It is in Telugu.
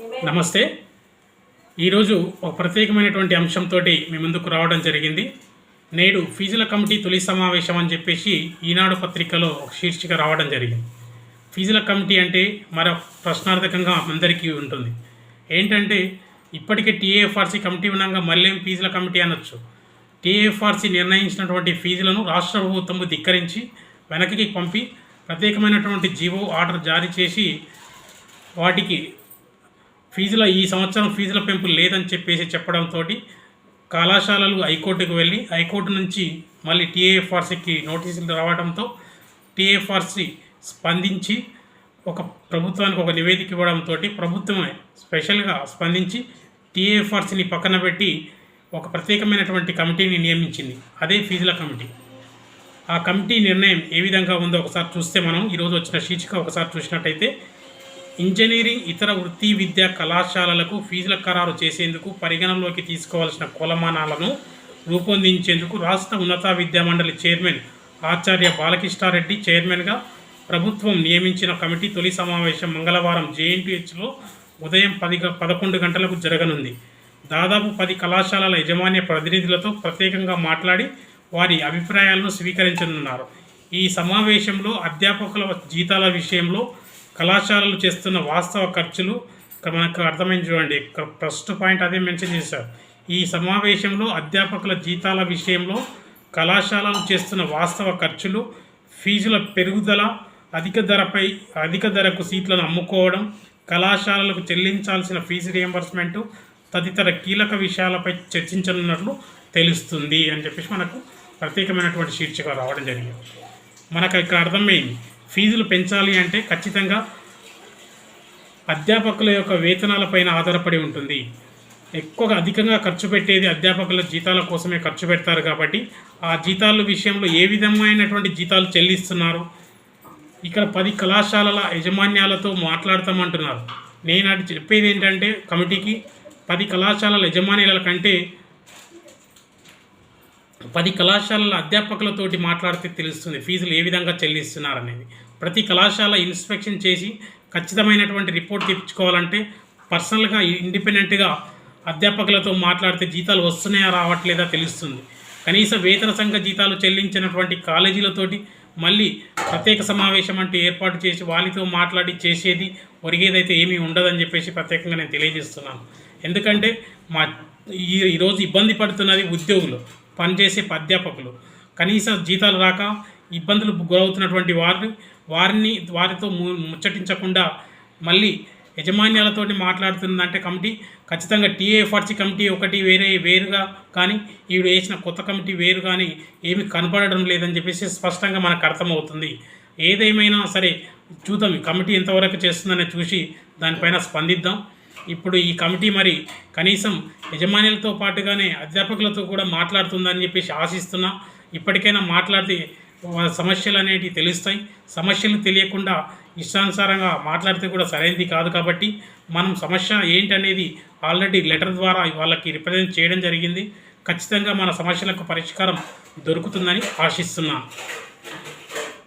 నమస్తే. ఈరోజు ఒక ప్రత్యేకమైనటువంటి అంశంతో మీ ముందుకు రావడం జరిగింది. నేడు ఫీజుల కమిటీ తొలి సమావేశం అని చెప్పేసి ఈనాడు పత్రికలో ఒక శీర్షిక రావడం జరిగింది. ఫీజుల కమిటీ అంటే మరో ప్రశ్నార్థకంగా అందరికీ ఉంటుంది. ఏంటంటే ఇప్పటికే టీఏఎఫ్ఆర్సీ కమిటీ ఉన్నాక మళ్ళీ ఫీజుల కమిటీ అనొచ్చు. టీఏఎఫ్ఆర్సీ నిర్ణయించినటువంటి ఫీజులను రాష్ట్ర ప్రభుత్వము ధిక్కరించి వెనక్కి పంపి ప్రత్యేకమైనటువంటి జీవో ఆర్డర్ జారీ చేసి వాటికి ఫీజుల ఈ సంవత్సరం ఫీజుల పెంపు లేదని చెప్పేసి చెప్పడంతో కళాశాలలు హైకోర్టుకు వెళ్ళి హైకోర్టు నుంచి మళ్ళీ టీఏఎఫ్ఆర్సీకి నోటీసులు రావడంతో టీఏఎఫ్ఆర్సీ స్పందించి ఒక ప్రభుత్వానికి ఒక నివేదిక ఇవ్వడంతో ప్రభుత్వమే స్పెషల్గా స్పందించి టీఏఎఫ్ఆర్సీని పక్కన పెట్టి ఒక ప్రత్యేకమైనటువంటి కమిటీని నియమించింది. అదే ఫీజుల కమిటీ. ఆ కమిటీ నిర్ణయం ఏ విధంగా ఉందో ఒకసారి చూస్తే మనం ఈరోజు వచ్చిన శీర్షిక ఒకసారి చూసినట్టయితే ఇంజనీరింగ్ ఇతర వృత్తి విద్యా కళాశాలలకు ఫీజుల ఖరారు చేసేందుకు పరిగణనలోకి తీసుకోవాల్సిన కొలమానాలను రూపొందించేందుకు రాష్ట్ర ఉన్నత విద్యా మండలి చైర్మన్ ఆచార్య బాలకృష్ణారెడ్డి చైర్మన్గా ప్రభుత్వం నియమించిన కమిటీ తొలి సమావేశం మంగళవారం జేఎన్టీహెచ్లో ఉదయం పది గ- పదకొండు గంటలకు జరగనుంది. దాదాపు పది కళాశాలల యజమాన్య ప్రతినిధులతో ప్రత్యేకంగా మాట్లాడి వారి అభిప్రాయాలను స్వీకరించనున్నారు. ఈ సమావేశంలో అధ్యాపకుల జీతాల విషయంలో కళాశాలలు చేస్తున్న వాస్తవ ఖర్చులు మనకు అర్థమైంది చూడండి. ఇక్కడ ఫస్ట్ పాయింట్ అదే మెన్షన్ చేశారు. ఈ సమావేశంలో అధ్యాపకుల జీతాల విషయంలో కళాశాలలు చేస్తున్న వాస్తవ ఖర్చులు ఫీజుల పెరుగుదల అధిక ధరపై అధిక ధరకు సీట్లను అమ్ముకోవడం కళాశాలలకు చెల్లించాల్సిన ఫీజు రియంబర్స్మెంటు తదితర కీలక విషయాలపై చర్చించనున్నట్లు తెలుస్తుంది అని చెప్పేసి మనకు ప్రత్యేకమైనటువంటి శీర్షిక రావడం జరిగింది. మనకు ఇక్కడ అర్థమైంది. ఫీజులు పెంచాలి అంటే ఖచ్చితంగా అధ్యాపకుల యొక్క వేతనాలపైన ఆధారపడి ఉంటుంది. ఎక్కువగా అధికంగా ఖర్చు పెట్టేది అధ్యాపకుల జీతాల కోసమే ఖర్చు పెడతారు కాబట్టి ఆ జీతాల విషయంలో ఏ విధమైనటువంటి జీతాలు చెల్లిస్తున్నారు? ఇక్కడ పది కళాశాలల యజమాన్యాలతో మాట్లాడతామంటున్నారు. నేను అది చెప్పేది ఏంటంటే కమిటీకి పది కళాశాలల యజమాన్యాల కంటే పది కళాశాలల అధ్యాపకులతోటి మాట్లాడితే తెలుస్తుంది ఫీజులు ఏ విధంగా చెల్లిస్తున్నారు అనేది ప్రతి కళాశాల ఇన్స్పెక్షన్ చేసి ఖచ్చితమైనటువంటి రిపోర్ట్ తెప్పించుకోవాలంటే పర్సనల్గా ఇండిపెండెంట్గా అధ్యాపకులతో మాట్లాడితే జీతాలు వస్తున్నాయా రావట్లేదా తెలుస్తుంది. కనీస వేతన సంఘ జీతాలు చెల్లించినటువంటి కాలేజీలతోటి మళ్ళీ ప్రత్యేక సమావేశం అంటూ ఏర్పాటు చేసి వాళ్ళతో మాట్లాడి చేసేది ఒరిగేదైతే ఏమీ ఉండదని చెప్పేసి ప్రత్యేకంగా నేను తెలియజేస్తున్నాను. ఎందుకంటే మా ఈ ఈరోజు ఇబ్బంది పడుతున్నది ఉద్యోగులు. పనిచేసే అధ్యాపకులు కనీస జీతాలు రాక ఇబ్బందులు గురవుతున్నటువంటి వారిని వారిని వారితో ము- ముచ్చటించకుండా మళ్ళీ యజమాన్యాలతో మాట్లాడుతుందంటే కమిటీ ఖచ్చితంగా టీఏఎఫ్ఆర్సీ కమిటీ ఒకటి వేరే వేరుగా కానీ ఈవిడ వేసిన కొత్త కమిటీ వేరు కానీ ఏమి కనపడడం లేదని చెప్పేసి స్పష్టంగా మనకు అర్థమవుతుంది. ఏదేమైనా సరే చూద్దాం కమిటీ ఎంతవరకు చేస్తుందని చూసి దానిపైన స్పందిద్దాం. ఇప్పుడు ఈ కమిటీ మరి కనీసం యజమానులతో పాటుగానే అధ్యాపకులతో కూడా మాట్లాడుతుందని చెప్పేసి ఆశిస్తున్నా. ఇప్పటికైనా మాట్లాడితే సమస్యలు అనేటివి తెలుస్తాయి. సమస్యలు తెలియకుండా ఇష్టానుసారంగా మాట్లాడితే కూడా సరైనది కాదు కాబట్టి మనం సమస్య ఏంటనేది ఆల్రెడీ లెటర్ ద్వారా వాళ్ళకి రిప్రజెంట్ చేయడం జరిగింది. ఖచ్చితంగా మన సమస్యలకు పరిష్కారం దొరుకుతుందని ఆశిస్తున్నాను.